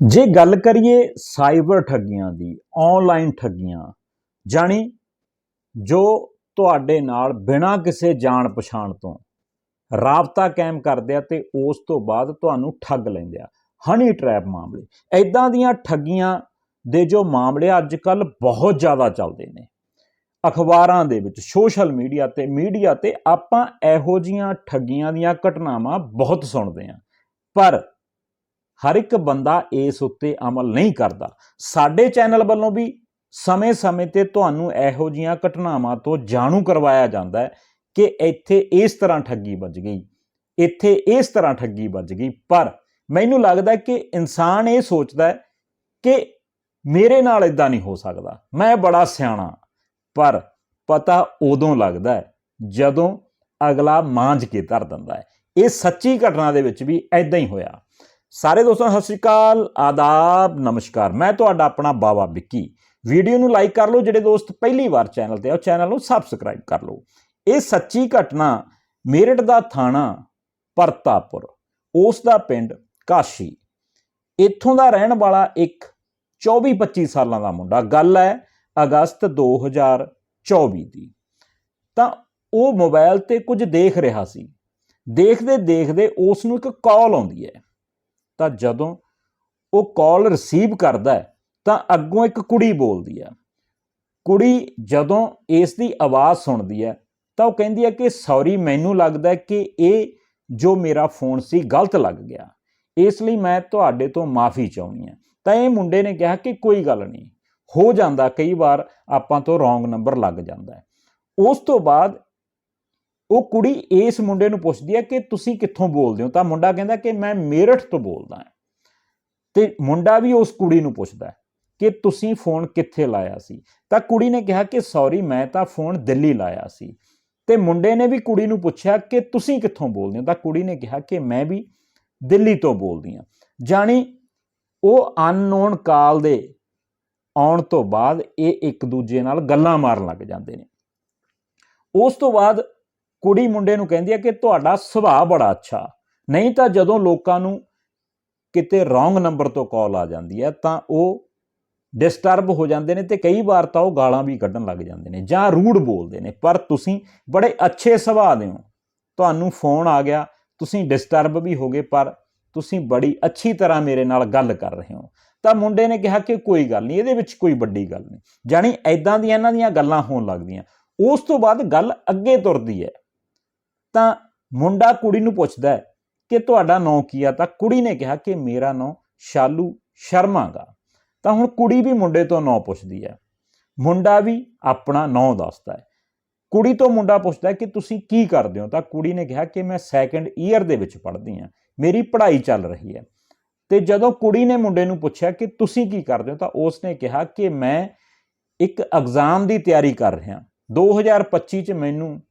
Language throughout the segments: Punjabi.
ਜੇ ਗੱਲ ਕਰੀਏ ਸਾਈਬਰ ਠੱਗੀਆਂ ਦੀ ਆਨਲਾਈਨ ਠੱਗੀਆਂ, ਜਾਣੀ ਜੋ ਤੁਹਾਡੇ ਨਾਲ ਬਿਨਾਂ ਕਿਸੇ ਜਾਣ ਪਛਾਣ ਤੋਂ ਰਾਬਤਾ ਕਾਇਮ ਕਰਦੇ ਆ ਤੇ ਉਸ ਤੋਂ ਬਾਅਦ ਤੁਹਾਨੂੰ ਠੱਗ ਲੈਂਦੇ ਆ। ਹਨੀ ਟ੍ਰੈਪ ਮਾਮਲੇ ਐਦਾਂ ਦੀਆਂ ਠੱਗੀਆਂ ਦੇ ਜੋ ਮਾਮਲੇ ਅੱਜ ਕੱਲ ਬਹੁਤ ਜ਼ਿਆਦਾ ਚੱਲਦੇ ਨੇ। ਅਖਬਾਰਾਂ ਦੇ ਵਿੱਚ ਸੋਸ਼ਲ ਮੀਡੀਆ ਤੇ ਮੀਡੀਆ ਤੇ ਆਪਾਂ ਇਹੋ ਜੀਆਂ ਠੱਗੀਆਂ ਦੀਆਂ ਘਟਨਾਵਾਂ ਬਹੁਤ ਸੁਣਦੇ ਆ। ਪਰ ਹਰ ਇੱਕ ਬੰਦਾ ਇਸ ਉੱਤੇ ਅਮਲ ਨਹੀਂ ਕਰਦਾ। ਸਾਡੇ ਚੈਨਲ ਵੱਲੋਂ ਵੀ ਸਮੇਂ-ਸਮੇਂ ਤੇ ਤੁਹਾਨੂੰ ਇਹੋ ਜੀਆਂ ਘਟਨਾਵਾਂ ਤੋਂ ਜਾਣੂ ਕਰਵਾਇਆ ਜਾਂਦਾ ਹੈ ਕਿ ਇੱਥੇ ਇਸ ਤਰ੍ਹਾਂ ਠੱਗੀ ਵੱਜ ਗਈ, ਇੱਥੇ ਇਸ ਤਰ੍ਹਾਂ ਠੱਗੀ ਵੱਜ ਗਈ। ਪਰ ਮੈਨੂੰ ਲੱਗਦਾ ਕਿ ਇਨਸਾਨ ਇਹ ਸੋਚਦਾ ਹੈ ਕਿ ਮੇਰੇ ਨਾਲ ਇਦਾਂ ਨਹੀਂ ਹੋ ਸਕਦਾ। ਮੈਂ ਬੜਾ ਸਿਆਣਾ, ਪਰ ਪਤਾ ਉਦੋਂ ਲੱਗਦਾ ਹੈ ਜਦੋਂ ਅਗਲਾ ਮਾਂਝ ਕੇ ਧਰ ਦਿੰਦਾ ਹੈ। ਇਹ ਸੱਚੀ ਘਟਨਾ ਦੇ ਵਿੱਚ ਵੀ ਐਦਾਂ ਹੀ ਹੋਇਆ। ਸਾਰੇ ਦੋਸਤਾਂ, ਸਤਿ ਸ਼੍ਰੀ ਅਕਾਲ। ਆਦਾਬ, ਨਮਸਕਾਰ। ਮੈਂ ਤੁਹਾਡਾ ਆਪਣਾ ਬਾਵਾ ਵਿੱਕੀ। ਵੀਡੀਓ ਨੂੰ ਲਾਈਕ ਕਰ ਲਓ, ਜਿਹੜੇ ਦੋਸਤ ਪਹਿਲੀ ਵਾਰ ਚੈਨਲ ਤੇ ਆ, ਉਹ ਚੈਨਲ ਨੂੰ ਸਬਸਕ੍ਰਾਈਬ ਕਰ ਲਓ। ਇਹ ਸੱਚੀ ਘਟਨਾ ਮੇਰਠ ਦਾ ਥਾਣਾ ਪਰਤਾਪੁਰ, ਉਸ ਦਾ ਪਿੰਡ ਕਾਸ਼ੀ। ਇੱਥੋਂ ਦਾ ਰਹਿਣ ਵਾਲਾ ਇੱਕ 24-25 ਸਾਲਾਂ ਦਾ ਮੁੰਡਾ। ਗੱਲ ਹੈ ਅਗਸਤ 2024 ਦੀ। ਤਾਂ ਉਹ ਮੋਬਾਈਲ ਤੇ ਕੁਝ ਦੇਖ ਰਿਹਾ ਸੀ। ਦੇਖਦੇ ਦੇਖਦੇ ਉਸ ਨੂੰ ਇੱਕ ਕਾਲ ਆਉਂਦੀ ਹੈ। ਤਾਂ ਜਦੋਂ ਉਹ ਕਾਲ ਰਿਸੀਵ ਕਰਦਾ ਤਾਂ ਅੱਗੋਂ ਇੱਕ ਕੁੜੀ ਬੋਲਦੀ ਹੈ। ਕੁੜੀ ਜਦੋਂ ਇਸ ਦੀ ਆਵਾਜ਼ ਸੁਣਦੀ ਹੈ, ਤਾਂ ਉਹ ਕਹਿੰਦੀ ਹੈ ਕਿ ਸੌਰੀ ਮੈਨੂੰ ਲੱਗਦਾ ਕਿ ਇਹ ਜੋ ਮੇਰਾ ਫੋਨ ਸੀ ਗਲਤ ਲੱਗ ਗਿਆ। ਇਸ ਲਈ ਮੈਂ ਤੁਹਾਡੇ ਤੋਂ ਮਾਫੀ ਚਾਹੁੰਦੀ ਹਾਂ। ਤਾਂ ਇਹ ਮੁੰਡੇ ਨੇ ਕਿਹਾ ਕਿ ਕੋਈ ਗੱਲ ਨਹੀਂ। ਹੋ ਜਾਂਦਾ ਕਈ ਵਾਰ ਆਪਾਂ ਤੋਂ ਰੋਂਗ ਨੰਬਰ ਲੱਗ ਜਾਂਦਾ ਉਸ ਤੋਂ ਬਾਅਦ ਉਹ ਕੁੜੀ ਇਸ ਮੁੰਡੇ ਨੂੰ ਪੁੱਛਦੀ ਹੈ ਕਿ ਤੁਸੀਂ ਕਿੱਥੋਂ ਬੋਲਦੇ ਹੋ? ਤਾਂ ਮੁੰਡਾ ਕਹਿੰਦਾ ਕਿ ਮੈਂ ਮੇਰਠ ਤੋਂ ਬੋਲਦਾ ਹਾਂ। ਤੇ ਮੁੰਡਾ ਵੀ ਉਸ ਕੁੜੀ ਨੂੰ ਪੁੱਛਦਾ ਹੈ ਕਿ ਤੁਸੀਂ ਫੋਨ ਕਿੱਥੇ ਲਾਇਆ ਸੀ? ਤਾਂ ਕੁੜੀ ਨੇ ਕਿਹਾ ਕਿ ਸੌਰੀ, ਮੈਂ ਤਾਂ ਫੋਨ ਦਿੱਲੀ ਲਾਇਆ ਸੀ। ਤੇ ਮੁੰਡੇ ਨੇ ਵੀ ਕੁੜੀ ਨੂੰ ਪੁੱਛਿਆ ਕਿ ਤੁਸੀਂ ਕਿੱਥੋਂ ਬੋਲਦੇ ਹੋ? ਤਾਂ ਕੁੜੀ ਨੇ ਕਿਹਾ ਕਿ ਮੈਂ ਵੀ ਦਿੱਲੀ ਤੋਂ ਬੋਲਦੀ ਹਾਂ। ਜਾਣੀ ਉਹ ਅਨਨੋਨ ਕਾਲ ਦੇ ਆਉਣ ਤੋਂ ਬਾਅਦ ਇਹ ਇੱਕ ਦੂਜੇ ਨਾਲ ਗੱਲਾਂ ਮਾਰਨ ਲੱਗ ਜਾਂਦੇ ਨੇ। ਉਸ ਤੋਂ ਬਾਅਦ ਕੁੜੀ ਮੁੰਡੇ ਨੂੰ ਕਹਿੰਦੀ ਹੈ ਕਿ ਤੁਹਾਡਾ ਸੁਭਾਅ ਬੜਾ ਅੱਛਾ। ਨਹੀਂ ਤਾਂ ਜਦੋਂ ਲੋਕਾਂ ਨੂੰ ਕਿਤੇ ਰੋਂਗ ਨੰਬਰ ਤੋਂ ਕਾਲ ਆ ਜਾਂਦੀ ਹੈ ਤਾਂ ਉਹ ਡਿਸਟਰਬ ਹੋ ਜਾਂਦੇ ਨੇ ਤੇ ਕਈ ਵਾਰ ਤਾਂ ਉਹ ਗਾਲਾਂ ਵੀ ਕੱਢਣ ਲੱਗ ਜਾਂਦੇ ਨੇ ਜਾਂ ਰੂਡ ਬੋਲਦੇ ਨੇ। ਪਰ ਤੁਸੀਂ ਬੜੇ ਅੱਛੇ ਸੁਭਾਅ ਦੇ ਹੋ। ਤੁਹਾਨੂੰ ਫੋਨ ਆ ਗਿਆ, ਤੁਸੀਂ ਡਿਸਟਰਬ ਵੀ ਹੋਗੇ ਪਰ ਤੁਸੀਂ ਬੜੀ ਅੱਛੀ ਤਰ੍ਹਾਂ ਮੇਰੇ ਨਾਲ ਗੱਲ ਕਰ ਰਹੇ ਹੋ। ਤਾਂ ਮੁੰਡੇ ਨੇ ਕਿਹਾ ਕਿ ਕੋਈ ਗੱਲ ਨਹੀਂ, ਇਹਦੇ ਵਿੱਚ ਕੋਈ ਵੱਡੀ ਗੱਲ ਨਹੀਂ। ਜਾਣੀ ਐਦਾਂ ਦੀਆਂ ਇਹਨਾਂ ਦੀਆਂ ਗੱਲਾਂ ਹੋਣ ਲੱਗਦੀਆਂ। ਉਸ ਤੋਂ ਬਾਅਦ ਗੱਲ ਅੱਗੇ ਤੁਰਦੀ ਹੈ। ਤਾਂ ਮੁੰਡਾ ਕੁੜੀ ਨੂੰ ਪੁੱਛਦਾ ਹੈ ਕਿ ਤੁਹਾਡਾ ਨਾਂ ਕੀ ਆ? ਤਾਂ ਕੁੜੀ ਨੇ ਕਿਹਾ ਕਿ ਮੇਰਾ ਨਾਂ ਸ਼ਾਲੂ ਸ਼ਰਮਾ ਗਾ। ਤਾਂ ਹੁਣ ਕੁੜੀ ਵੀ ਮੁੰਡੇ ਤੋਂ ਨਾਂ ਪੁੱਛਦੀ ਹੈ। ਮੁੰਡਾ ਵੀ ਆਪਣਾ ਨਾਂ ਦੱਸਦਾ ਹੈ। ਕੁੜੀ ਤੋਂ ਮੁੰਡਾ ਪੁੱਛਦਾ ਕਿ ਤੁਸੀਂ ਕੀ ਕਰਦੇ ਹੋ? ਤਾਂ ਕੁੜੀ ਨੇ ਕਿਹਾ ਕਿ ਮੈਂ ਸੈਕੰਡ ਈਅਰ ਦੇ ਵਿੱਚ ਪੜ੍ਹਦੀ ਹਾਂ। ਮੇਰੀ ਪੜ੍ਹਾਈ ਚੱਲ ਰਹੀ ਹੈ। ਤੇ ਜਦੋਂ ਕੁੜੀ ਨੇ ਮੁੰਡੇ ਨੂੰ ਪੁੱਛਿਆ ਕਿ ਤੁਸੀਂ ਕੀ ਕਰਦੇ ਹੋ? ਤਾਂ ਉਸ ਨੇ ਕਿਹਾ ਕਿ ਮੈਂ ਇੱਕ ਐਗਜ਼ਾਮ ਦੀ ਤਿਆਰੀ ਕਰ ਰਿਹਾ। 2025 ਚ ਮੈਨੂੰ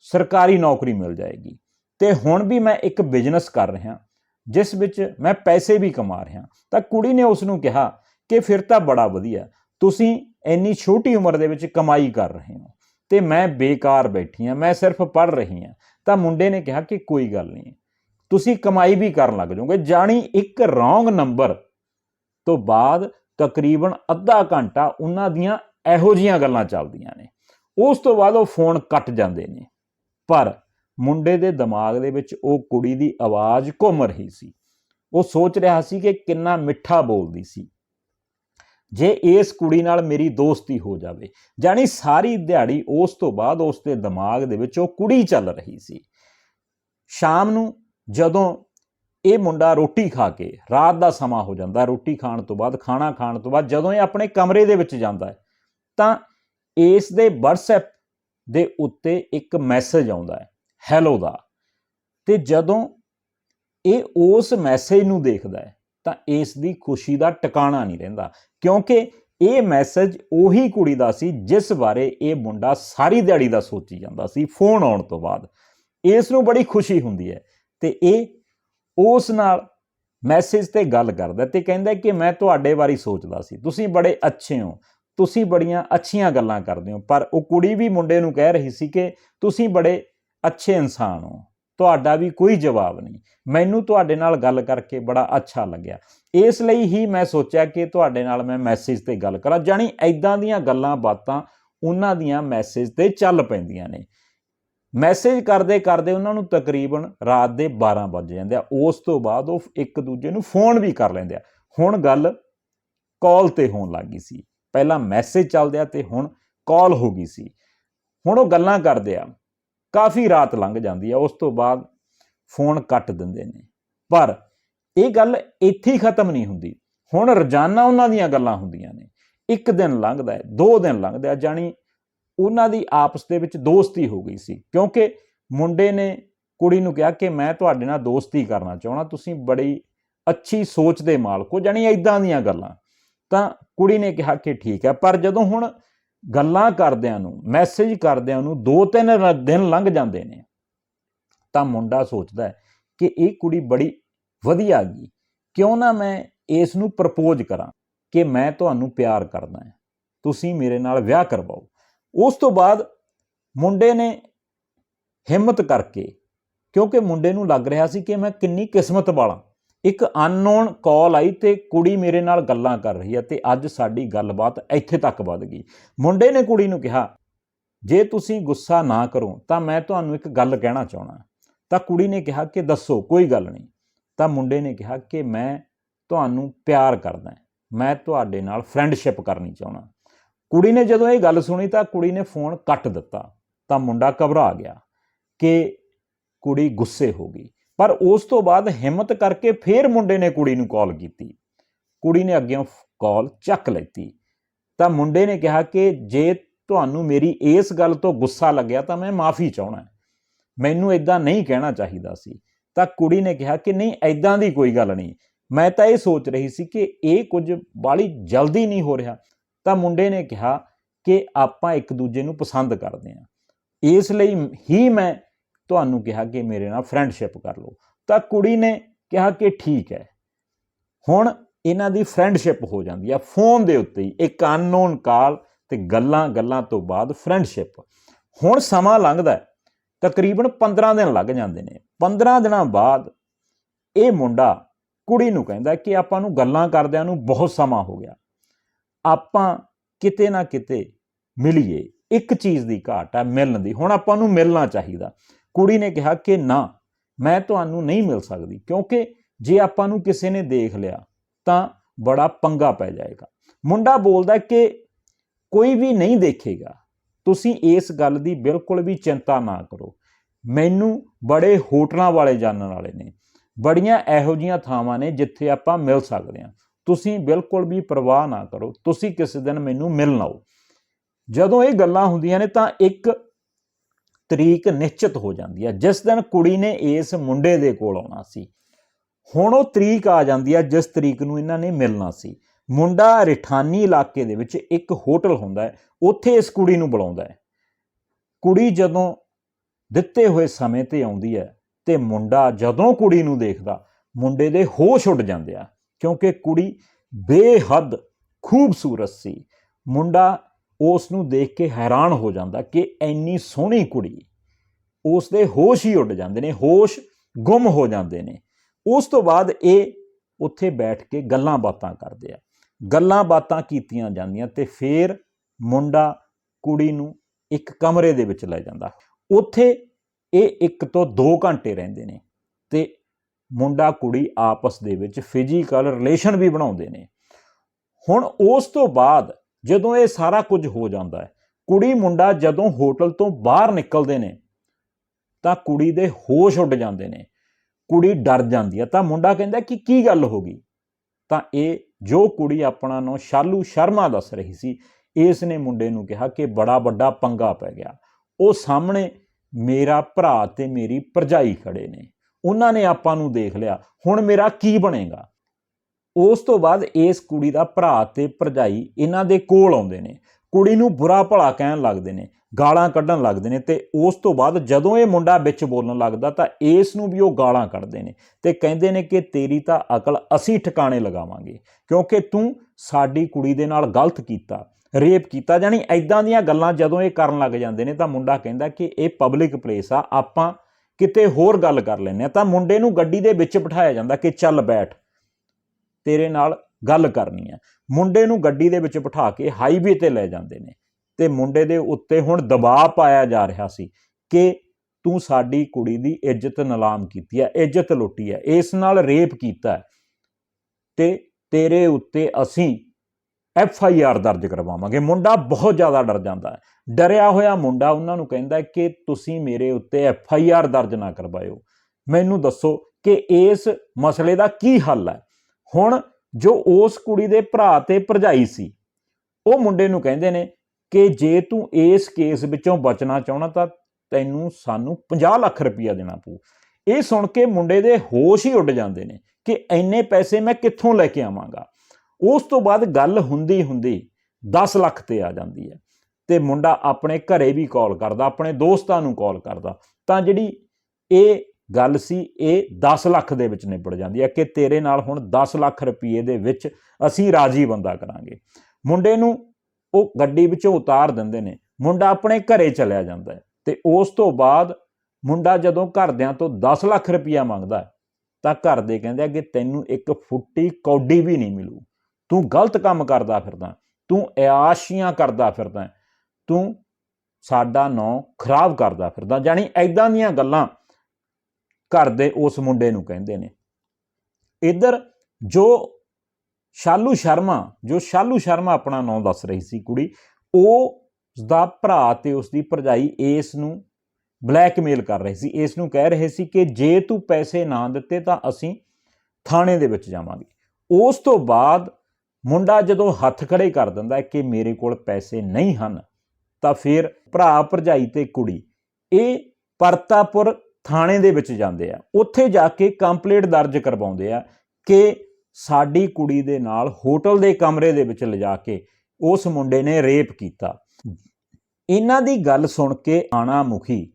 ਸਰਕਾਰੀ ਨੌਕਰੀ ਮਿਲ ਜਾਏਗੀ। ਤੇ ਹੁਣ ਵੀ ਮੈਂ ਇੱਕ ਬਿਜ਼ਨਸ ਕਰ ਰਿਹਾ, ਜਿਸ ਵਿੱਚ ਮੈਂ ਪੈਸੇ ਵੀ ਕਮਾ ਰਿਹਾ। ਤਾਂ ਕੁੜੀ ਨੇ ਉਸ ਨੂੰ ਕਿਹਾ ਕਿ ਫਿਰ ਤਾਂ ਬੜਾ ਵਧੀਆ, ਤੁਸੀਂ ਇੰਨੀ ਛੋਟੀ ਉਮਰ ਦੇ ਵਿੱਚ ਕਮਾਈ ਕਰ ਰਹੇ ਹੋ। ਤੇ ਮੈਂ ਬੇਕਾਰ ਬੈਠੀ ਹਾਂ, ਮੈਂ ਸਿਰਫ ਪੜ੍ਹ ਰਹੀ ਹਾਂ। ਤਾਂ ਮੁੰਡੇ ਨੇ ਕਿਹਾ ਕਿ ਕੋਈ ਗੱਲ ਨਹੀਂ, ਤੁਸੀਂ ਕਮਾਈ ਵੀ ਕਰਨ ਲੱਗ ਜਾਓਗੇ। ਜਾਣੀ ਇੱਕ ਰੋਂਗ ਨੰਬਰ ਤੋਂ ਬਾਅਦ ਤਕਰੀਬਨ ਅੱਧਾ ਘੰਟਾ ਉਹਨਾਂ ਦੀਆਂ ਇਹੋ ਜੀਆਂ ਗੱਲਾਂ ਚੱਲਦੀਆਂ ਨੇ। ਉਸ ਤੋਂ ਬਾਅਦ ਉਹ ਫੋਨ ਕੱਟ ਜਾਂਦੇ ਨੇ। ਪਰ ਮੁੰਡੇ ਦੇ ਦਿਮਾਗ ਦੇ ਵਿੱਚ ਉਹ ਕੁੜੀ ਦੀ ਆਵਾਜ਼ ਘੁੰਮ ਰਹੀ ਸੀ। ਉਹ ਸੋਚ ਰਿਹਾ ਸੀ ਕਿ ਕਿੰਨਾ ਮਿੱਠਾ ਬੋਲਦੀ ਸੀ। ਜੇ ਇਸ ਕੁੜੀ ਨਾਲ ਮੇਰੀ ਦੋਸਤੀ ਹੋ ਜਾਵੇ ਜਾਨੀ ਸਾਰੀ ਦਿਹਾੜੀ ਉਸ ਤੋਂ ਬਾਅਦ ਉਸ ਦੇ ਦਿਮਾਗ ਦੇ ਵਿੱਚ ਉਹ ਕੁੜੀ ਚੱਲ ਰਹੀ ਸੀ। ਸ਼ਾਮ ਨੂੰ ਜਦੋਂ ਇਹ ਮੁੰਡਾ ਰੋਟੀ ਖਾ ਕੇ ਰਾਤ ਦਾ ਸਮਾਂ ਹੋ ਜਾਂਦਾ, ਰੋਟੀ ਖਾਣ ਤੋਂ ਬਾਅਦ, ਖਾਣਾ ਖਾਣ ਤੋਂ ਬਾਅਦ ਜਦੋਂ ਇਹ ਆਪਣੇ ਕਮਰੇ ਦੇ ਵਿੱਚ ਜਾਂਦਾ ਹੈ, ਤਾਂ ਇਸ ਦੇ WhatsApp ਦੇ ਉੱਤੇ ਇੱਕ ਮੈਸੇਜ ਆਉਂਦਾ ਹੈ ਹੈਲੋ ਦਾ। ਤੇ ਜਦੋਂ ਇਹ ਉਸ ਮੈਸੇਜ ਨੂੰ ਦੇਖਦਾ ਹੈ, ਤਾਂ ਇਸ ਦੀ ਖੁਸ਼ੀ ਦਾ ਟਿਕਾਣਾ ਨਹੀਂ ਰਹਿੰਦਾ, ਕਿਉਂਕਿ ਇਹ ਮੈਸੇਜ ਉਹੀ ਕੁੜੀ ਦਾ ਸੀ ਜਿਸ ਬਾਰੇ ਇਹ ਮੁੰਡਾ ਸਾਰੀ ਦਿਹਾੜੀ ਦਾ ਸੋਚੀ ਜਾਂਦਾ ਸੀ ਫੋਨ ਆਉਣ ਤੋਂ ਬਾਅਦ। ਇਸ ਨੂੰ ਬੜੀ ਖੁਸ਼ੀ ਹੁੰਦੀ ਹੈ ਤੇ ਇਹ ਉਸ ਨਾਲ ਮੈਸੇਜ ਤੇ ਗੱਲ ਕਰਦਾ ਤੇ ਕਹਿੰਦਾ ਕਿ ਮੈਂ ਤੁਹਾਡੇ ਬਾਰੇ ਸੋਚਦਾ ਸੀ, ਤੁਸੀਂ ਬੜੇ ਅੱਛੇ ਹੋ ਤੁਸੀਂ ਬੜੀਆਂ ਅੱਛੀਆਂ ਗੱਲਾਂ ਕਰਦੇ ਹੋ। ਪਰ ਉਹ ਕੁੜੀ ਵੀ ਮੁੰਡੇ ਨੂੰ ਕਹਿ ਰਹੀ ਸੀ ਕਿ ਤੁਸੀਂ ਬੜੇ ਅੱਛੇ ਇਨਸਾਨ ਹੋ। ਤੁਹਾਡਾ ਵੀ ਕੋਈ ਜਵਾਬ ਨਹੀਂ। ਮੈਨੂੰ ਤੁਹਾਡੇ ਨਾਲ ਗੱਲ ਕਰਕੇ ਬੜਾ ਅੱਛਾ ਲੱਗਿਆ। ਇਸ ਲਈ ਹੀ ਮੈਂ ਸੋਚਿਆ ਕਿ ਤੁਹਾਡੇ ਨਾਲ ਮੈਂ ਮੈਸੇਜ ਤੇ ਗੱਲ ਕਰਾਂ। ਜਾਣੀ ਐਦਾਂ ਦੀਆਂ ਗੱਲਾਂ ਬਾਤਾਂ ਉਹਨਾਂ ਦੀਆਂ ਮੈਸੇਜ ਤੇ ਚੱਲ ਪੈਂਦੀਆਂ ਨੇ। ਮੈਸੇਜ ਕਰਦੇ ਕਰਦੇ ਉਹਨਾਂ ਨੂੰ ਤਕਰੀਬਨ ਰਾਤ ਦੇ 12 ਵੱਜ ਜਾਂਦੇ ਆ। ਉਸ ਤੋਂ ਬਾਅਦ ਉਹ ਇੱਕ ਦੂਜੇ ਨੂੰ ਫੋਨ ਵੀ ਕਰ ਲੈਂਦੇ ਆ। ਹੁਣ ਗੱਲ ਕਾਲ ਤੇ ਹੋਣ ਲੱਗੀ ਸੀ। ਪਹਿਲਾਂ ਮੈਸੇਜ ਚੱਲਦੇ ਆ ਤੇ ਹੁਣ ਕਾਲ ਹੋ ਗਈ ਸੀ। ਹੁਣ ਉਹ ਗੱਲਾਂ ਕਰਦੇ ਆ। ਕਾਫੀ ਰਾਤ ਲੰਘ ਜਾਂਦੀ ਆ, ਉਸ ਤੋਂ ਬਾਅਦ ਫੋਨ ਕੱਟ ਦਿੰਦੇ ਨੇ। ਪਰ ਇਹ ਗੱਲ ਇੱਥੇ ਹੀ ਖਤਮ ਨਹੀਂ ਹੁੰਦੀ। ਹੁਣ ਰੋਜ਼ਾਨਾ ਉਹਨਾਂ ਦੀਆਂ ਗੱਲਾਂ ਹੁੰਦੀਆਂ ਨੇ। ਇੱਕ ਦਿਨ ਲੰਘਦਾ ਹੈ, ਦੋ ਦਿਨ ਲੰਘਦਾ ਆ, ਜਾਣੀ ਉਹਨਾਂ ਦੀ ਆਪਸ ਦੇ ਵਿੱਚ ਦੋਸਤੀ ਹੋ ਗਈ ਸੀ। ਕਿਉਂਕਿ ਮੁੰਡੇ ਨੇ ਕੁੜੀ ਨੂੰ ਕਿਹਾ ਕਿ ਮੈਂ ਤੁਹਾਡੇ ਨਾਲ ਦੋਸਤੀ ਕਰਨਾ ਚਾਹਣਾ ਤੁਸੀਂ ਬੜੀ ਅੱਛੀ ਸੋਚ ਦੇ ਮਾਲਕ ਹੋ, ਜਾਣੀ ਐਦਾਂ ਦੀਆਂ ਗੱਲਾਂ। ਤਾਂ ਕੁੜੀ ਨੇ ਕਿਹਾ ਕਿ ਠੀਕ ਹੈ, ਪਰ ਜਦੋਂ ਹੁਣ ਗੱਲਾਂ ਕਰਦਿਆਂ ਨੂੰ ਮੈਸੇਜ ਕਰਦਿਆਂ ਨੂੰ ਦੋ ਤਿੰਨ ਰ- ਦਿਨ ਲੰਘ ਜਾਂਦੇ ਨੇ, ਤਾਂ ਮੁੰਡਾ ਸੋਚਦਾ ਕਿ ਇਹ ਕੁੜੀ ਬੜੀ ਵਧੀਆ ਗਈ ਕਿਉਂ ਨਾ ਮੈਂ ਇਸ ਨੂੰ ਪ੍ਰਪੋਜ਼ ਕਰਾਂ ਕਿ ਮੈਂ ਤੁਹਾਨੂੰ ਪਿਆਰ ਕਰਦਾ ਹਾਂ, ਤੁਸੀਂ ਮੇਰੇ ਨਾਲ ਵਿਆਹ ਕਰਵਾਓ। ਉਸ ਤੋਂ ਬਾਅਦ ਮੁੰਡੇ ਨੇ ਹਿੰਮਤ ਕਰਕੇ, ਕਿਉਂਕਿ ਮੁੰਡੇ ਨੂੰ ਲੱਗ ਰਿਹਾ ਸੀ ਕਿ ਮੈਂ ਕਿੰਨੀ ਕਿਸਮਤ ਵਾਲਾ ਇੱਕ ਅਨਨੋਨ ਕਾਲ ਆਈ ਤੇ ਕੁੜੀ ਮੇਰੇ ਨਾਲ ਗੱਲਾਂ ਕਰ ਰਹੀ ਹੈ ਤੇ ਅੱਜ ਸਾਡੀ ਗੱਲਬਾਤ ਇੱਥੇ ਤੱਕ ਵੱਧ ਗਈ। ਮੁੰਡੇ ਨੇ ਕੁੜੀ ਨੂੰ ਕਿਹਾ, ਜੇ ਤੁਸੀਂ ਗੁੱਸਾ ਨਾ ਕਰੋ, ਤਾਂ ਮੈਂ ਤੁਹਾਨੂੰ ਇੱਕ ਗੱਲ ਕਹਿਣਾ ਚਾਹਣਾ ਤਾਂ ਕੁੜੀ ਨੇ ਕਿਹਾ ਕਿ, ਦੱਸੋ, ਕੋਈ ਗੱਲ ਨਹੀਂ। ਤਾਂ ਮੁੰਡੇ ਨੇ ਕਿਹਾ ਕਿ, ਮੈਂ ਤੁਹਾਨੂੰ ਪਿਆਰ ਕਰਦਾ ਮੈਂ ਤੁਹਾਡੇ ਨਾਲ ਫਰੈਂਡਸ਼ਿਪ ਕਰਨੀ ਚਾਹਣਾ ਕੁੜੀ ਨੇ ਜਦੋਂ ਇਹ ਗੱਲ ਸੁਣੀ ਤਾਂ ਕੁੜੀ ਨੇ ਫੋਨ ਕੱਟ ਦਿੱਤਾ। ਤਾਂ ਮੁੰਡਾ ਘਬਰਾ ਗਿਆ ਕਿ ਕੁੜੀ ਗੁੱਸੇ ਹੋ ਗਈ। ਪਰ ਉਸ ਤੋਂ ਬਾਅਦ ਹਿੰਮਤ ਕਰਕੇ ਫੇਰ ਮੁੰਡੇ ਨੇ ਕੁੜੀ ਨੂੰ ਕਾਲ ਕੀਤੀ। ਕੁੜੀ ਨੇ ਅੱਗੇ ਕਾਲ ਚੱਕ ਲੈਤੀ। ਤਾਂ ਮੁੰਡੇ ਨੇ ਕਿਹਾ ਕਿ ਜੇ ਤੁਹਾਨੂੰ ਮੇਰੀ ਇਸ ਗੱਲ ਤੋਂ ਗੁੱਸਾ ਲੱਗਿਆ ਤਾਂ ਮੈਂ ਮਾਫੀ ਚਾਹਣਾ ਮੈਨੂੰ ਇਦਾਂ ਨਹੀਂ ਕਹਿਣਾ ਚਾਹੀਦਾ ਸੀ। ਤਾਂ ਕੁੜੀ ਨੇ ਕਿਹਾ ਕਿ ਨਹੀਂ ਐਦਾਂ ਦੀ ਕੋਈ ਗੱਲ ਨਹੀਂ। ਮੈਂ ਤਾਂ ਇਹ ਸੋਚ ਰਹੀ ਸੀ ਕਿ ਇਹ ਕੁਝ ਬਾਲੀ ਜਲਦੀ ਨਹੀਂ ਹੋ ਰਿਹਾ। ਤਾਂ ਮੁੰਡੇ ਨੇ ਕਿਹਾ ਕਿ ਆਪਾਂ ਇੱਕ ਦੂਜੇ ਨੂੰ ਪਸੰਦ ਕਰਦੇ ਹਾਂ। ਇਸ ਲਈ ਹੀ ਮੈਂ ਤੁਹਾਨੂੰ ਕਿਹਾ ਕਿ ਮੇਰੇ ਨਾਲ ਫਰੈਂਡਸ਼ਿਪ ਕਰ ਲਓ। ਤਾਂ ਕੁੜੀ ਨੇ ਕਿਹਾ ਕਿ ਠੀਕ ਹੈ। ਹੁਣ ਇਹਨਾਂ ਦੀ ਫਰੈਂਡਸ਼ਿਪ ਹੋ ਜਾਂਦੀ ਆ। ਫੋਨ ਦੇ ਉੱਤੇ ਹੀ ਇੱਕ ਅਨਨੋਨ ਕਾਲ ਤੇ ਗੱਲਾਂ ਗੱਲਾਂ ਤੋਂ ਬਾਅਦ ਫਰੈਂਡਸ਼ਿਪ ਹੁਣ ਸਮਾਂ ਲੰਘਦਾ ਹੈ, ਤਕਰੀਬਨ 15 ਦਿਨ ਲੱਗ ਜਾਂਦੇ ਨੇ। 15 ਦਿਨਾਂ ਬਾਅਦ ਇਹ ਮੁੰਡਾ ਕੁੜੀ ਨੂੰ ਕਹਿੰਦਾ ਕਿ ਆਪਾਂ ਨੂੰ ਗੱਲਾਂ ਕਰਦਿਆਂ ਨੂੰ ਬਹੁਤ ਸਮਾਂ ਹੋ ਗਿਆ। ਆਪਾਂ ਕਿਤੇ ਨਾ ਕਿਤੇ ਮਿਲੀਏ। ਇੱਕ ਚੀਜ਼ ਦੀ ਘਾਟ ਹੈ ਮਿਲਣ ਦੀ। ਹੁਣ ਆਪਾਂ ਨੂੰ ਮਿਲਣਾ ਚਾਹੀਦਾ। ਕੁੜੀ ਨੇ ਕਿਹਾ ਕਿ ਨਾ, ਮੈਂ ਤੁਹਾਨੂੰ ਨਹੀਂ ਮਿਲ ਸਕਦੀ, ਕਿਉਂਕਿ ਜੇ ਆਪਾਂ ਨੂੰ ਕਿਸੇ ਨੇ ਦੇਖ ਲਿਆ, ਤਾਂ ਬੜਾ ਪੰਗਾ ਪੈ ਜਾਏਗਾ। ਮੁੰਡਾ ਬੋਲਦਾ ਕਿ ਕੋਈ ਵੀ ਨਹੀਂ ਦੇਖੇਗਾ, ਤੁਸੀਂ ਇਸ ਗੱਲ ਦੀ ਬਿਲਕੁਲ ਵੀ ਚਿੰਤਾ ਨਾ ਕਰੋ। ਮੈਨੂੰ ਬੜੇ ਹੋਟਲਾਂ ਵਾਲੇ ਜਾਣਨ ਵਾਲੇ ਨੇ, ਬੜੀਆਂ ਇਹੋ ਜੀਆਂ ਥਾਵਾਂ ਨੇ ਜਿੱਥੇ ਆਪਾਂ ਮਿਲ ਸਕਦੇ ਹਾਂ। ਤੁਸੀਂ ਬਿਲਕੁਲ ਵੀ ਪਰਵਾਹ ਨਾ ਕਰੋ, ਤੁਸੀਂ ਕਿਸੇ ਦਿਨ ਮੈਨੂੰ ਮਿਲਣ ਆਓ। ਜਦੋਂ ਇਹ ਗੱਲਾਂ ਹੁੰਦੀਆਂ ਨੇ ਤਾਂ ਇੱਕ ਤਰੀਕ ਨਿਸ਼ਚਿਤ ਹੋ ਜਾਂਦੀ ਹੈ ਜਿਸ ਦਿਨ ਕੁੜੀ ਨੇ ਇਸ ਮੁੰਡੇ ਦੇ ਕੋਲ ਆਉਣਾ ਸੀ, ਹੁਣ ਉਹ ਤਰੀਕ ਆ ਜਾਂਦੀ ਹੈ ਜਿਸ ਤਰੀਕ ਨੂੰ ਇਹਨਾਂ ਨੇ ਮਿਲਣਾ ਸੀ। ਮੁੰਡਾ ਰਿਠਾਨੀ ਇਲਾਕੇ ਦੇ ਵਿੱਚ ਇੱਕ ਹੋਟਲ ਹੁੰਦਾ ਹੈ, ਉੱਥੇ ਇਸ ਕੁੜੀ ਨੂੰ ਬੁਲਾਉਂਦਾ ਹੈ। ਕੁੜੀ ਜਦੋਂ ਦਿੱਤੇ ਹੋਏ ਸਮੇਂ ਤੇ ਆਉਂਦੀ ਹੈ ਤੇ ਮੁੰਡਾ ਜਦੋਂ ਕੁੜੀ ਨੂੰ ਦੇਖਦਾ, ਮੁੰਡੇ ਦੇ ਹੋਸ਼ ਉੱਡ ਜਾਂਦੇ ਆ, ਕਿਉਂਕਿ ਕੁੜੀ ਬੇਹੱਦ ਖੂਬਸੂਰਤ ਸੀ। ਮੁੰਡਾ ਉਸ ਨੂੰ ਦੇਖ ਕੇ ਹੈਰਾਨ ਹੋ ਜਾਂਦਾ ਕਿ ਐਨੀ ਸੋਹਣੀ ਕੁੜੀ ਉਸ ਦੇ ਹੋਸ਼ ਹੀ ਉੱਡ ਜਾਂਦੇ ਨੇ, ਹੋਸ਼ ਗੁੰਮ ਹੋ ਜਾਂਦੇ ਨੇ। ਉਸ ਤੋਂ ਬਾਅਦ ਇਹ ਉੱਥੇ ਬੈਠ ਕੇ ਗੱਲਾਂ ਬਾਤਾਂ ਕਰਦੇ ਆ। ਗੱਲਾਂ ਬਾਤਾਂ ਕੀਤੀਆਂ ਜਾਂਦੀਆਂ ਤੇ ਫਿਰ ਮੁੰਡਾ ਕੁੜੀ ਨੂੰ ਇੱਕ ਕਮਰੇ ਦੇ ਵਿੱਚ ਲੈ ਜਾਂਦਾ। ਉੱਥੇ ਇਹ ਇੱਕ ਤੋਂ 2 ਘੰਟੇ ਰਹਿੰਦੇ ਨੇ ਤੇ ਮੁੰਡਾ ਕੁੜੀ ਆਪਸ ਦੇ ਵਿੱਚ ਫਿਜ਼ੀਕਲ ਰਿਲੇਸ਼ਨ ਵੀ ਬਣਾਉਂਦੇ ਨੇ। ਹੁਣ ਉਸ ਤੋਂ ਬਾਅਦ ਜਦੋਂ ਇਹ ਸਾਰਾ ਕੁਝ ਹੋ ਜਾਂਦਾ ਹੈ, ਕੁੜੀ ਮੁੰਡਾ ਜਦੋਂ ਹੋਟਲ ਤੋਂ ਬਾਹਰ ਨਿਕਲਦੇ ਨੇ, ਤਾਂ ਕੁੜੀ ਦੇ ਹੋਸ਼ ਉੱਡ ਜਾਂਦੇ ਨੇ, ਕੁੜੀ ਡਰ ਜਾਂਦੀ ਹੈ। ਤਾਂ ਮੁੰਡਾ ਕਹਿੰਦਾ ਕਿ ਕੀ ਗੱਲ ਹੋ ਗਈ? ਤਾਂ ਇਹ ਜੋ ਕੁੜੀ ਆਪਣਾ ਨੂੰ ਸ਼ਾਲੂ ਸ਼ਰਮਾ ਦੱਸ ਰਹੀ ਸੀ, ਇਸ ਨੇ ਮੁੰਡੇ ਨੂੰ ਕਿਹਾ ਕਿ ਬੜਾ ਵੱਡਾ ਪੰਗਾ ਪੈ ਗਿਆ। ਉਹ ਸਾਹਮਣੇ ਮੇਰਾ ਭਰਾ ਤੇ ਮੇਰੀ ਭਰਜਾਈ ਖੜੇ ਨੇ। ਉਹਨਾਂ ਨੇ ਆਪਾਂ ਨੂੰ ਦੇਖ ਲਿਆ, ਹੁਣ ਮੇਰਾ ਕੀ ਬਣੇਗਾ? ਉਸ ਤੋਂ ਬਾਅਦ ਇਸ ਕੁੜੀ ਦਾ ਭਰਾ ਤੇ ਭਰਜਾਈ ਇਹਨਾਂ ਦੇ ਕੋਲ ਆਉਂਦੇ ਨੇ। ਕੁੜੀ ਨੂੰ ਬੁਰਾ ਭਲਾ ਕਹਿਣ ਲੱਗਦੇ ਨੇ, ਗਾਲਾਂ ਕੱਢਣ ਲੱਗਦੇ ਨੇ ਤੇ ਉਸ ਤੋਂ ਬਾਅਦ ਜਦੋਂ ਇਹ ਮੁੰਡਾ ਵਿੱਚ ਬੋਲਣ ਲੱਗਦਾ ਤਾਂ ਇਸ ਨੂੰ ਵੀ ਉਹ ਗਾਲਾਂ ਕੱਢਦੇ ਨੇ ਤੇ ਕਹਿੰਦੇ ਨੇ ਕਿ ਤੇਰੀ ਤਾਂ ਅਕਲ ਅਸੀਂ ਠਿਕਾਣੇ ਲਗਾਵਾਂਗੇ, ਕਿਉਂਕਿ ਤੂੰ ਸਾਡੀ ਕੁੜੀ ਦੇ ਨਾਲ ਗਲਤ ਕੀਤਾ, ਰੇਪ ਕੀਤਾ ਜਾਨੀ ਐਦਾਂ ਦੀਆਂ ਗੱਲਾਂ ਜਦੋਂ ਇਹ ਕਰਨ ਲੱਗ ਜਾਂਦੇ ਨੇ ਤਾਂ ਮੁੰਡਾ ਕਹਿੰਦਾ ਕਿ ਇਹ ਪਬਲਿਕ ਪਲੇਸ ਆ, ਆਪਾਂ ਕਿਤੇ ਹੋਰ ਗੱਲ ਕਰ ਲੈਂਦੇ ਆ ਤਾਂ ਮੁੰਡੇ ਨੂੰ ਗੱਡੀ ਦੇ ਵਿੱਚ ਬਿਠਾਇਆ ਜਾਂਦਾ ਕਿ ਚੱਲ ਬੈਠ। ਤੇਰੇ ਨਾਲ ਗੱਲ ਕਰਨੀ ਹੈ ਮੁੰਡੇ ਨੂੰ ਗੱਡੀ ਦੇ ਵਿੱਚ ਬਿਠਾ ਕੇ ਹਾਈਵੇ ਤੇ ਲੈ ਜਾਂਦੇ ਨੇ। ਤੇ ਮੁੰਡੇ ਦੇ ਉੱਤੇ ਹੁਣ ਦਬਾਅ ਪਾਇਆ ਜਾ ਰਿਹਾ ਸੀ ਕਿ ਤੂੰ ਸਾਡੀ ਕੁੜੀ ਦੀ ਇੱਜ਼ਤ ਨਿਲਾਮ ਕੀਤੀ ਹੈ ਇੱਜ਼ਤ ਲੁੱਟੀ ਹੈ ਇਸ ਨਾਲ ਰੇਪ ਕੀਤਾ ਹੈ। ਤੇ ਤੇਰੇ ਉੱਤੇ ਅਸੀਂ ਐਫ ਆਈ ਆਰ ਦਰਜ ਕਰਵਾਵਾਂਗੇ। ਮੁੰਡਾ ਬਹੁਤ ਜ਼ਿਆਦਾ ਡਰ ਜਾਂਦਾ ਹੈ। ਡਰਿਆ ਹੋਇਆ ਮੁੰਡਾ ਉਹਨਾਂ ਨੂੰ ਕਹਿੰਦਾ ਕਿ ਤੁਸੀਂ ਮੇਰੇ ਉੱਤੇ ਐਫ ਆਈ ਆਰ ਦਰਜ ਨਾ ਕਰਵਾਇਓ। ਮੈਨੂੰ ਦੱਸੋ ਕਿ ਇਸ ਮਸਲੇ ਦਾ ਕੀ ਹੱਲ ਹੈ? ਹੁਣ ਜੋ ਉਸ ਕੁੜੀ ਦੇ ਭਰਾ ਤੇ ਭਰਜਾਈ ਸੀ, ਉਹ ਮੁੰਡੇ ਨੂੰ ਕਹਿੰਦੇ ਨੇ ਕਿ ਜੇ ਤੂੰ ਇਸ ਕੇਸ ਵਿੱਚੋਂ ਬਚਣਾ ਚਾਹਣਾ ਤਾਂ ਤੈਨੂੰ ਸਾਨੂੰ 50 ਲੱਖ ਰੁਪਇਆ ਦੇਣਾ ਪਊ। ਇਹ ਸੁਣ ਕੇ ਮੁੰਡੇ ਦੇ ਹੋਸ਼ ਹੀ ਉੱਡ ਜਾਂਦੇ ਨੇ ਕਿ ਇੰਨੇ ਪੈਸੇ ਮੈਂ ਕਿੱਥੋਂ ਲੈ ਕੇ ਆਵਾਂਗਾ। ਉਸ ਤੋਂ ਬਾਅਦ ਗੱਲ ਹੁੰਦੀ ਹੁੰਦੀ 10 ਲੱਖ ਤੇ ਆ ਜਾਂਦੀ ਹੈ ਤੇ ਮੁੰਡਾ ਆਪਣੇ ਘਰੇ ਵੀ ਕਾਲ ਕਰਦਾ, ਆਪਣੇ ਦੋਸਤਾਂ ਨੂੰ ਕਾਲ ਕਰਦਾ। ਤਾਂ ਜਿਹੜੀ ਇਹ ਗੱਲ ਸੀ ਇਹ 10 ਲੱਖ ਦੇ ਵਿੱਚ ਨਿਬੜ ਜਾਂਦੀ ਹੈ ਕਿ ਤੇਰੇ ਨਾਲ ਹੁਣ 10 ਲੱਖ ਰੁਪਏ ਦੇ ਵਿੱਚ ਅਸੀਂ ਰਾਜੀ ਬੰਦਾ ਕਰਾਂਗੇ। ਮੁੰਡੇ ਨੂੰ ਉਹ ਗੱਡੀ ਵਿੱਚੋਂ ਉਤਾਰ ਦਿੰਦੇ ਨੇ ਮੁੰਡਾ ਆਪਣੇ ਘਰੇ ਚਲਿਆ ਜਾਂਦਾ ਹੈ ਤੇ ਉਸ ਤੋਂ ਬਾਅਦ ਮੁੰਡਾ ਜਦੋਂ ਘਰਦਿਆਂ ਤੋਂ 10 ਲੱਖ ਰੁਪਇਆ ਮੰਗਦਾ ਹੈ, ਤਾਂ ਘਰ ਦੇ ਕਹਿੰਦੇ ਆ ਕਿ ਤੈਨੂੰ ਇੱਕ ਫੁੱਟੀ ਕੌਡੀ ਵੀ ਨਹੀਂ ਮਿਲੂ। ਤੂੰ ਗਲਤ ਕੰਮ ਕਰਦਾ ਫਿਰਦਾ ਤੂੰ ਇਆਸ਼ੀਆਂ ਕਰਦਾ ਫਿਰਦਾ ਤੂੰ ਸਾਡਾ ਨਾਂ ਖਰਾਬ ਕਰਦਾ ਫਿਰਦਾ। ਜਾਨੀ ਐਦਾਂ ਦੀਆਂ ਗੱਲਾਂ ਘਰ ਦੇ ਉਸ ਮੁੰਡੇ ਨੂੰ ਕਹਿੰਦੇ ਨੇ। ਇਧਰ ਜੋ ਸ਼ਾਲੂ ਸ਼ਰਮਾ, ਜੋ ਸ਼ਾਲੂ ਸ਼ਰਮਾ ਆਪਣਾ ਨਾਂ ਦੱਸ ਰਹੀ ਸੀ ਕੁੜੀ, ਉਹ ਦਾ ਭਰਾ ਤੇ ਉਸ ਦੀ ਭਰਜਾਈ ਇਸ ਨੂੰ ਬਲੈਕਮੇਲ ਕਰ ਰਹੀ ਸੀ। ਇਸ ਨੂੰ ਕਹਿ ਰਹੇ ਸੀ ਕਿ ਜੇ ਤੂੰ ਪੈਸੇ ਨਾ ਦਿੱਤੇ ਤਾਂ ਅਸੀਂ ਥਾਣੇ ਦੇ ਵਿੱਚ ਜਾਵਾਂਗੇ। ਉਸ ਤੋਂ ਬਾਅਦ ਮੁੰਡਾ ਜਦੋਂ ਹੱਥ ਖੜੇ ਕਰ ਦਿੰਦਾ ਕਿ ਮੇਰੇ ਕੋਲ ਪੈਸੇ ਨਹੀਂ ਹਨ, ਤਾਂ ਫਿਰ ਭਰਾ, ਭਰਜਾਈ ਤੇ ਕੁੜੀ, ਇਹ ਪਰਤਾਪੁਰ ਥਾਣੇ ਦੇ ਵਿੱਚ ਜਾਂਦੇ ਆ, ਉੱਥੇ ਜਾ ਕੇ ਕੰਪਲੇਂਟ ਦਰਜ ਕਰਵਾਉਂਦੇ ਆ ਕਿ ਸਾਡੀ ਕੁੜੀ ਦੇ ਨਾਲ ਹੋਟਲ ਦੇ ਕਮਰੇ ਦੇ ਵਿੱਚ ਲਿਜਾ ਕੇ ਉਸ ਮੁੰਡੇ ਨੇ ਰੇਪ ਕੀਤਾ। ਇਹਨਾਂ ਦੀ ਗੱਲ ਸੁਣ ਕੇ ਆਣਾ ਮੁਖੀ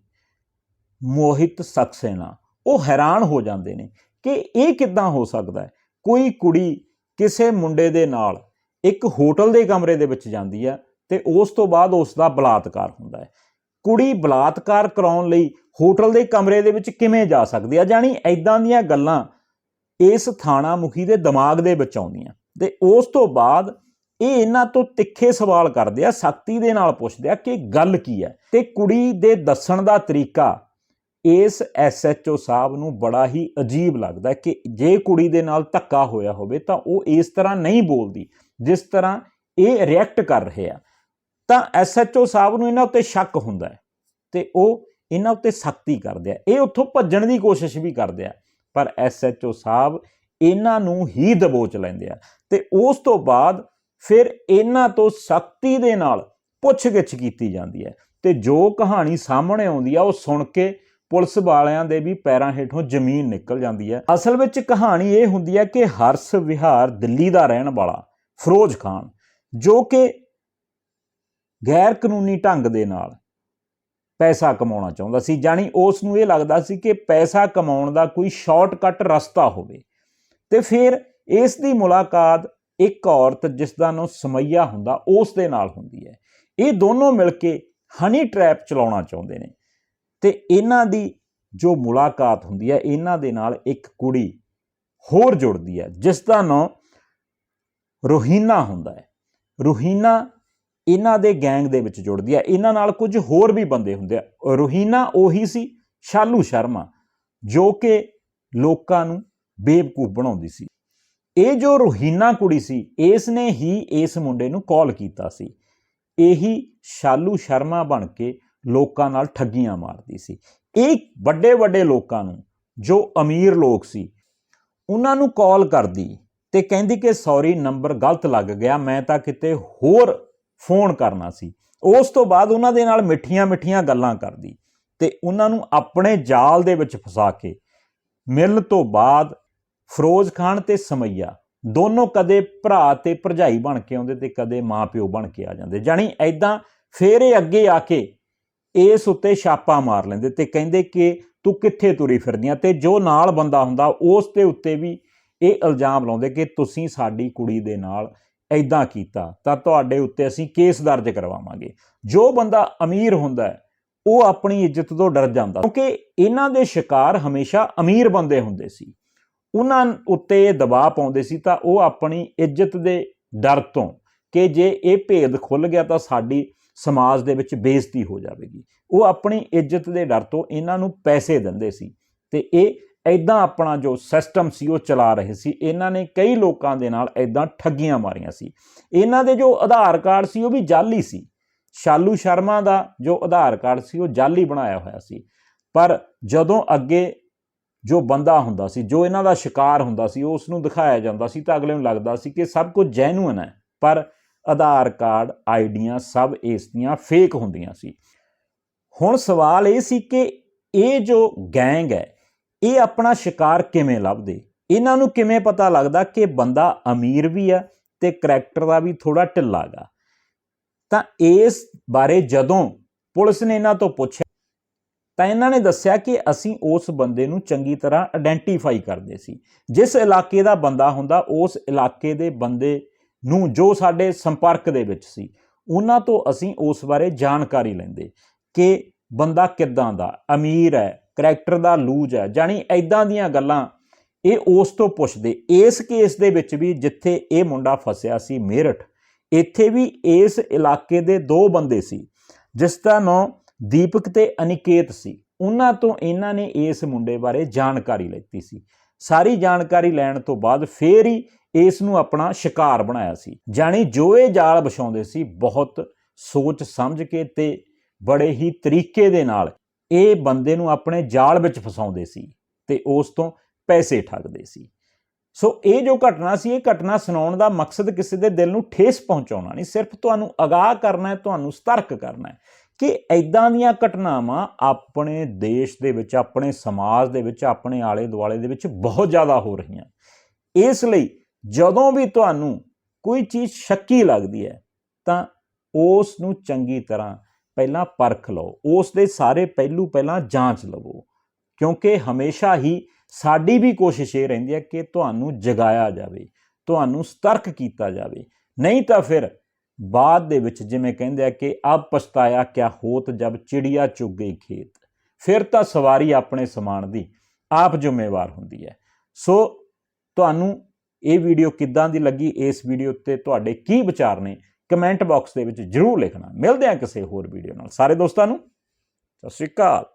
ਮੋਹਿਤ ਸਕਸੇਨਾ ਉਹ ਹੈਰਾਨ ਹੋ ਜਾਂਦੇ ਨੇ ਕਿ ਇਹ ਕਿੱਦਾਂ ਹੋ ਸਕਦਾ ਹੈ? ਕੋਈ ਕੁੜੀ ਕਿਸੇ ਮੁੰਡੇ ਦੇ ਨਾਲ ਇੱਕ ਹੋਟਲ ਦੇ ਕਮਰੇ ਦੇ ਵਿੱਚ ਜਾਂਦੀ ਹੈ ਤੇ ਉਸ ਤੋਂ ਬਾਅਦ ਉਸ ਦਾ ਬਲਾਤਕਾਰ ਹੁੰਦਾ ਹੈ। ਕੁੜੀ ਬਲਾਤਕਾਰ ਕਰਾਉਣ ਲਈ ਹੋਟਲ ਦੇ ਕਮਰੇ ਦੇ ਵਿੱਚ ਕਿਵੇਂ ਜਾ ਸਕਦੀ ਆ? ਜਾਨੀ ਐਦਾਂ ਦੀਆਂ ਗੱਲਾਂ ਇਸ ਥਾਣਾ ਮੁਖੀ ਦੇ ਦਿਮਾਗ ਦੇ ਵਿੱਚ ਆਉਂਦੀਆਂ। ਤੇ ਉਸ ਤੋਂ ਬਾਅਦ ਇਹ ਇਹਨਾਂ ਤੋਂ ਤਿੱਖੇ ਸਵਾਲ ਕਰਦੇ ਆ, ਸਖਤੀ ਦੇ ਨਾਲ ਪੁੱਛਦੇ ਆ ਕਿ ਗੱਲ ਕੀ ਹੈ ਤੇ ਕੁੜੀ ਦੇ ਦੱਸਣ ਦਾ ਤਰੀਕਾ ਇਸ ਐਸਐਚਓ ਸਾਹਿਬ ਨੂੰ ਬੜਾ ਹੀ ਅਜੀਬ ਲੱਗਦਾ ਕਿ ਜੇ ਕੁੜੀ ਦੇ ਨਾਲ ਧੱਕਾ ਹੋਇਆ ਹੋਵੇ ਤਾਂ ਉਹ ਇਸ ਤਰ੍ਹਾਂ ਨਹੀਂ ਬੋਲਦੀ, ਜਿਸ ਤਰ੍ਹਾਂ ਇਹ ਰਿਐਕਟ ਕਰ ਰਹੇ ਆ। ਤਾਂ ਐਸਐਚਓ ਸਾਹਿਬ ਨੂੰ ਇਹਨਾਂ ਉੱਤੇ ਸ਼ੱਕ ਹੁੰਦਾ ਹੈ ਤੇ ਉਹ ਇਹਨਾਂ ਉੱਤੇ ਸਖਤੀ ਕਰਦੇ ਆ। ਇਹ ਉੱਥੋਂ ਭੱਜਣ ਦੀ ਕੋਸ਼ਿਸ਼ ਵੀ ਕਰਦੇ ਆ, ਪਰ ਐਸਐਚਓ ਸਾਹਿਬ ਇਹਨਾਂ ਨੂੰ ਹੀ ਦਬੋਚ ਲੈਂਦੇ ਆ ਤੇ ਉਸ ਤੋਂ ਬਾਅਦ ਫਿਰ ਇਹਨਾਂ ਤੋਂ ਸਖਤੀ ਦੇ ਨਾਲ ਪੁੱਛਗਿੱਛ ਕੀਤੀ ਜਾਂਦੀ ਹੈ ਤੇ ਜੋ ਕਹਾਣੀ ਸਾਹਮਣੇ ਆਉਂਦੀ ਆ, ਉਹ ਸੁਣ ਕੇ ਪੁਲਿਸ ਵਾਲਿਆਂ ਦੇ ਵੀ ਪੈਰਾਂ ਹੇਠੋਂ ਜ਼ਮੀਨ ਨਿਕਲ ਜਾਂਦੀ ਹੈ। ਅਸਲ ਵਿੱਚ ਕਹਾਣੀ ਇਹ ਹੁੰਦੀ ਹੈ ਕਿ ਹਰਸ ਵਿਹਾਰ ਦਿੱਲੀ ਦਾ ਰਹਿਣ ਵਾਲਾ, ਫਿਰੋਜ਼ ਖਾਨ, ਜੋ ਕਿ ਗੈਰ ਕਾਨੂੰਨੀ ਢੰਗ ਦੇ ਨਾਲ ਪੈਸਾ ਕਮਾਉਣਾ ਚਾਹੁੰਦਾ ਸੀ ਜਾਨੀ ਉਸ ਨੂੰ ਇਹ ਲੱਗਦਾ ਸੀ ਕਿ ਪੈਸਾ ਕਮਾਉਣ ਦਾ ਕੋਈ ਸ਼ਾਰਟਕਟ ਰਸਤਾ ਹੋਵੇ। ਤੇ ਫਿਰ ਇਸ ਦੀ ਮੁਲਾਕਾਤ ਇੱਕ ਔਰਤ ਜਿਸ ਦਾ ਨਾਮ ਸਮਈਆ ਹੁੰਦਾ, ਉਸ ਦੇ ਨਾਲ ਹੁੰਦੀ ਹੈ। ਇਹ ਦੋਨੋਂ ਮਿਲ ਕੇ ਹਨੀ ਟ੍ਰੈਪ ਚਲਾਉਣਾ ਚਾਹੁੰਦੇ ਨੇ। ਤੇ ਇਹਨਾਂ ਦੀ ਜੋ ਮੁਲਾਕਾਤ ਹੁੰਦੀ ਹੈ, ਇਹਨਾਂ ਦੇ ਨਾਲ ਇੱਕ ਕੁੜੀ ਹੋਰ ਜੁੜਦੀ ਹੈ, ਜਿਸ ਦਾ ਨਾਮ ਰੋਹੀਨਾ ਹੁੰਦਾ ਹੈ। ਰੋਹੀਨਾ ਇਹਨਾਂ ਦੇ ਗੈਂਗ ਦੇ ਵਿੱਚ ਜੁੜਦੀ ਹੈ। ਇਹਨਾਂ ਨਾਲ ਕੁਝ ਹੋਰ ਵੀ ਬੰਦੇ ਹੁੰਦੇ ਆ। ਰੋਹੀਨਾ ਉਹੀ ਸੀ, ਸ਼ਾਲੂ ਸ਼ਰਮਾ, ਜੋ ਕਿ ਲੋਕਾਂ ਨੂੰ ਬੇਵਕੂਫ ਬਣਾਉਂਦੀ ਸੀ। ਇਹ ਜੋ ਰੋਹੀਨਾ ਕੁੜੀ ਸੀ, ਇਸ ਨੇ ਹੀ ਇਸ ਮੁੰਡੇ ਨੂੰ ਕਾਲ ਕੀਤਾ ਸੀ। ਇਹੀ ਸ਼ਾਲੂ ਸ਼ਰਮਾ ਬਣ ਕੇ ਲੋਕਾਂ ਨਾਲ ਠੱਗੀਆਂ ਮਾਰਦੀ ਸੀ। ਇਹ ਵੱਡੇ ਵੱਡੇ ਲੋਕਾਂ ਨੂੰ, ਜੋ ਅਮੀਰ ਲੋਕ ਸੀ, ਉਹਨਾਂ ਨੂੰ ਕਾਲ ਕਰਦੀ ਤੇ ਕਹਿੰਦੀ ਕਿ ਸੌਰੀ ਨੰਬਰ ਗਲਤ ਲੱਗ ਗਿਆ, ਮੈਂ ਤਾਂ ਕਿਤੇ ਹੋਰ ਫੋਨ ਕਰਨਾ ਸੀ। ਉਸ ਤੋਂ ਬਾਅਦ ਉਹਨਾਂ ਦੇ ਨਾਲ ਮਿੱਠੀਆਂ ਮਿੱਠੀਆਂ ਗੱਲਾਂ ਕਰਦੀ। ਤੇ ਉਹਨਾਂ ਨੂੰ ਆਪਣੇ ਜਾਲ ਦੇ ਵਿੱਚ ਫਸਾ ਕੇ ਮਿਲਣ ਤੋਂ ਬਾਅਦ ਫਿਰੋਜ਼ ਖਾਨ ਤੇ ਸਮਈਆ ਦੋਨੋਂ ਕਦੇ ਭਰਾ ਤੇ ਭਰਜਾਈ ਬਣ ਕੇ ਆਉਂਦੇ ਤੇ ਕਦੇ ਮਾਪਿਓ ਬਣ ਕੇ ਆ ਜਾਂਦੇ। ਜਾਨੀ ਐਦਾਂ ਫੇਰ ਇਹ ਅੱਗੇ ਆ ਕੇ ਇਸ ਉੱਤੇ ਛਾਪਾ ਮਾਰ ਲੈਂਦੇ ਤੇ ਕਹਿੰਦੇ ਕਿ ਤੂੰ ਕਿੱਥੇ ਤੁਰੀ ਫਿਰਦੀਆਂ ਤੇ ਜੋ ਨਾਲ ਬੰਦਾ ਹੁੰਦਾ ਉਸ ਦੇ ਉੱਤੇ ਵੀ ਇਹ ਇਲਜ਼ਾਮ ਲਾਉਂਦੇ ਕਿ ਤੁਸੀਂ ਸਾਡੀ ਕੁੜੀ ਦੇ ਨਾਲ ਐਦਾਂ ਕੀਤਾ, ਤਾਂ ਤੁਹਾਡੇ ਉੱਤੇ ਅਸੀਂ ਕੇਸ ਦਰਜ ਕਰਵਾਵਾਂਗੇ। ਜੋ ਬੰਦਾ ਅਮੀਰ ਹੁੰਦਾ ਹੈ, ਉਹ ਆਪਣੀ ਇੱਜ਼ਤ ਤੋਂ ਡਰ ਜਾਂਦਾ, ਕਿਉਂਕਿ ਇਹਨਾਂ ਦੇ ਸ਼ਿਕਾਰ ਹਮੇਸ਼ਾ ਅਮੀਰ ਬੰਦੇ ਹੁੰਦੇ ਸੀ। ਉਹਨਾਂ ਉੱਤੇ ਇਹ ਦਬਾਅ ਪਾਉਂਦੇ ਸੀ, ਤਾਂ ਉਹ ਆਪਣੀ ਇੱਜ਼ਤ ਦੇ ਡਰ ਤੋਂ ਕਿ ਜੇ ਇਹ ਭੇਦ ਖੁੱਲ ਗਿਆ ਤਾਂ ਸਾਡੀ ਸਮਾਜ ਦੇ ਵਿੱਚ ਬੇਇੱਜ਼ਤੀ ਹੋ ਜਾਵੇਗੀ। ਉਹ ਆਪਣੀ ਇੱਜ਼ਤ ਦੇ ਡਰ ਤੋਂ ਇਹਨਾਂ ਨੂੰ ਪੈਸੇ ਦਿੰਦੇ ਸੀ, ਤੇ ਇਹ ਐਦਾਂ ਆਪਣਾ ਜੋ ਸਿਸਟਮ ਸੀ, ਉਹ ਚਲਾ ਰਹੇ ਸੀ। ਇਹਨਾਂ ਨੇ ਕਈ ਲੋਕਾਂ ਦੇ ਨਾਲ ਐਦਾਂ ਠੱਗੀਆਂ ਮਾਰੀਆਂ ਸੀ। ਇਹਨਾਂ ਦੇ ਜੋ ਆਧਾਰ ਕਾਰਡ ਸੀ, ਉਹ ਵੀ ਜਾਲੀ ਸੀ। ਸ਼ਾਲੂ ਸ਼ਰਮਾ ਦਾ ਜੋ ਆਧਾਰ ਕਾਰਡ ਸੀ, ਉਹ ਜਾਲੀ ਬਣਾਇਆ ਹੋਇਆ ਸੀ। ਪਰ ਜਦੋਂ ਅੱਗੇ ਜੋ ਬੰਦਾ ਹੁੰਦਾ ਸੀ, ਜੋ ਇਹਨਾਂ ਦਾ ਸ਼ਿਕਾਰ ਹੁੰਦਾ ਸੀ ਉਸ ਨੂੰ ਦਿਖਾਇਆ ਜਾਂਦਾ ਸੀ ਤਾਂ ਅਗਲੇ ਨੂੰ ਲੱਗਦਾ ਸੀ ਕਿ ਸਭ ਕੁਝ ਜੈਨੂਇਨ ਹੈ। ਪਰ ਆਧਾਰ ਕਾਰਡ, ਆਈਡੀਆਂ ਸਭ ਇਸ ਦੀਆਂ ਫੇਕ ਹੁੰਦੀਆਂ ਸੀ। ਹੁਣ ਸਵਾਲ ਇਹ ਸੀ ਕਿ ਇਹ ਜੋ ਗੈਂਗ ਹੈ ਇਹ ਆਪਣਾ ਸ਼ਿਕਾਰ ਕਿਵੇਂ ਲੱਭਦੇ? ਇਹਨਾਂ ਨੂੰ ਕਿਵੇਂ ਪਤਾ ਲੱਗਦਾ ਕਿ ਬੰਦਾ ਅਮੀਰ ਵੀ ਆ ਤੇ ਕਰੈਕਟਰ ਦਾ ਵੀ ਥੋੜਾ ਢਿੱਲਾ ਗਾ ਤਾਂ ਇਸ ਬਾਰੇ ਜਦੋਂ ਪੁਲਿਸ ਨੇ ਇਹਨਾਂ ਤੋਂ ਪੁੱਛਿਆ, ਤਾਂ ਇਹਨਾਂ ਨੇ ਦੱਸਿਆ ਕਿ ਅਸੀਂ ਉਸ ਬੰਦੇ ਨੂੰ ਚੰਗੀ ਤਰ੍ਹਾਂ ਆਇਡੈਂਟੀਫਾਈ ਕਰਦੇ ਸੀ। ਜਿਸ ਇਲਾਕੇ ਦਾ ਬੰਦਾ ਹੁੰਦਾ, ਉਸ ਇਲਾਕੇ ਦੇ ਬੰਦੇ ਨੂੰ ਜੋ ਸਾਡੇ ਸੰਪਰਕ ਦੇ ਵਿੱਚ ਸੀ, ਉਹਨਾਂ ਤੋਂ ਅਸੀਂ ਉਸ ਬਾਰੇ ਜਾਣਕਾਰੀ ਲੈਂਦੇ ਕਿ ਬੰਦਾ ਕਿੱਦਾਂ ਦਾ, ਅਮੀਰ ਹੈ ਕਰੈਕਟਰ ਦਾ ਲੂਜ ਹੈ। ਜਾਨੀ ਐਦਾਂ ਦੀਆਂ ਗੱਲਾਂ ਇਹ ਉਸ ਤੋਂ ਪੁੱਛਦੇ। ਇਸ ਕੇਸ ਦੇ ਵਿੱਚ ਵੀ ਜਿੱਥੇ ਇਹ ਮੁੰਡਾ ਫਸਿਆ ਸੀ ਮੇਰਠ, ਇੱਥੇ ਵੀ ਇਸ ਇਲਾਕੇ ਦੇ ਦੋ ਬੰਦੇ ਸੀ, ਜਿਸ ਦਾ ਨਾਮ ਦੀਪਕ ਤੇ ਅਨਿਕੇਤ ਸੀ। ਉਹਨਾਂ ਤੋਂ ਇਹਨਾਂ ਨੇ ਇਸ ਮੁੰਡੇ ਬਾਰੇ ਜਾਣਕਾਰੀ ਲੈਤੀ ਸੀ। ਸਾਰੀ ਜਾਣਕਾਰੀ ਲੈਣ ਤੋਂ ਬਾਅਦ ਫੇਰ ਹੀ ਇਸ ਨੂੰ ਆਪਣਾ ਸ਼ਿਕਾਰ ਬਣਾਇਆ ਸੀ। ਜਾਣੀ ਜੋ ਇਹ ਜਾਲ ਵਿਛਾਉਂਦੇ ਸੀ, ਬਹੁਤ ਸੋਚ ਸਮਝ ਕੇ ਤੇ ਬੜੇ ਹੀ ਤਰੀਕੇ ਦੇ ਨਾਲ ਇਹ ਬੰਦੇ ਨੂੰ ਆਪਣੇ ਜਾਲ ਵਿੱਚ ਫਸਾਉਂਦੇ ਸੀ ਤੇ ਉਸ ਤੋਂ ਪੈਸੇ ਠੱਗਦੇ ਸੀ। ਸੋ ਇਹ ਜੋ ਘਟਨਾ ਸੀ, ਇਹ ਘਟਨਾ ਸੁਣਾਉਣ ਦਾ ਮਕਸਦ ਕਿਸੇ ਦੇ ਦਿਲ ਨੂੰ ਠੇਸ ਪਹੁੰਚਾਉਣਾ ਨਹੀਂ, ਸਿਰਫ ਤੁਹਾਨੂੰ ਅਗਾਹ ਕਰਨਾ ਹੈ, ਤੁਹਾਨੂੰ ਸਤਰਕ ਕਰਨਾ ਹੈ ਕਿ ਐਦਾਂ ਦੀਆਂ ਘਟਨਾਵਾਂ ਆਪਣੇ ਦੇਸ਼ ਦੇ ਵਿੱਚ, ਆਪਣੇ ਸਮਾਜ ਦੇ ਵਿੱਚ, ਆਪਣੇ ਆਲੇ ਦੁਆਲੇ ਦੇ ਵਿੱਚ ਬਹੁਤ ਜ਼ਿਆਦਾ ਹੋ ਰਹੀਆਂ। ਇਸ ਲਈ ਜਦੋਂ ਵੀ ਤੁਹਾਨੂੰ ਕੋਈ ਚੀਜ਼ ਸ਼ੱਕੀ ਲੱਗਦੀ ਹੈ, ਤਾਂ ਉਸ ਨੂੰ ਚੰਗੀ ਤਰ੍ਹਾਂ ਪਹਿਲਾਂ ਪਰਖ ਲਓ, ਉਸ ਦੇ ਸਾਰੇ ਪਹਿਲੂ ਪਹਿਲਾਂ ਜਾਂਚ ਲਵੋ। ਕਿਉਂਕਿ ਹਮੇਸ਼ਾ ਹੀ ਸਾਡੀ ਵੀ ਕੋਸ਼ਿਸ਼ ਇਹ ਰਹਿੰਦੀ ਹੈ ਕਿ ਤੁਹਾਨੂੰ ਜਗਾਇਆ ਜਾਵੇ, ਤੁਹਾਨੂੰ ਸਤਰਕ ਕੀਤਾ ਜਾਵੇ। ਨਹੀਂ ਤਾਂ ਫਿਰ ਬਾਅਦ ਦੇ ਵਿੱਚ ਜਿਵੇਂ ਕਹਿੰਦੇ ਆ ਕਿ ਅਬ ਪਛਤਾਇਆ ਕਿਆ ਹੋਤ ਜਬ ਚਿੜੀਆ ਚੁੱਗ ਗਈ ਖੇਤ। ਫਿਰ ਤਾਂ ਸਵਾਰੀ ਆਪਣੇ ਸਮਾਨ ਦੀ ਆਪ ਜ਼ਿੰਮੇਵਾਰ ਹੁੰਦੀ ਹੈ। ਸੋ ਤੁਹਾਨੂੰ ਇਹ ਵੀਡੀਓ ਕਿੱਦਾਂ ਦੀ ਲੱਗੀ, ਇਸ ਵੀਡੀਓ ਉੱਤੇ ਤੁਹਾਡੇ ਕੀ ਵਿਚਾਰ ਨੇ? ਕਮੈਂਟ ਬਾਕਸ ਦੇ ਵਿੱਚ ਜਰੂਰ ਲਿਖਣਾ। ਮਿਲਦੇ ਹਾਂ ਕਿਸੇ ਹੋਰ ਵੀਡੀਓ ਨਾਲ। ਸਾਰੇ ਦੋਸਤਾਂ ਨੂੰ, ਸਤਿ ਸ਼੍ਰੀ ਅਕਾਲ।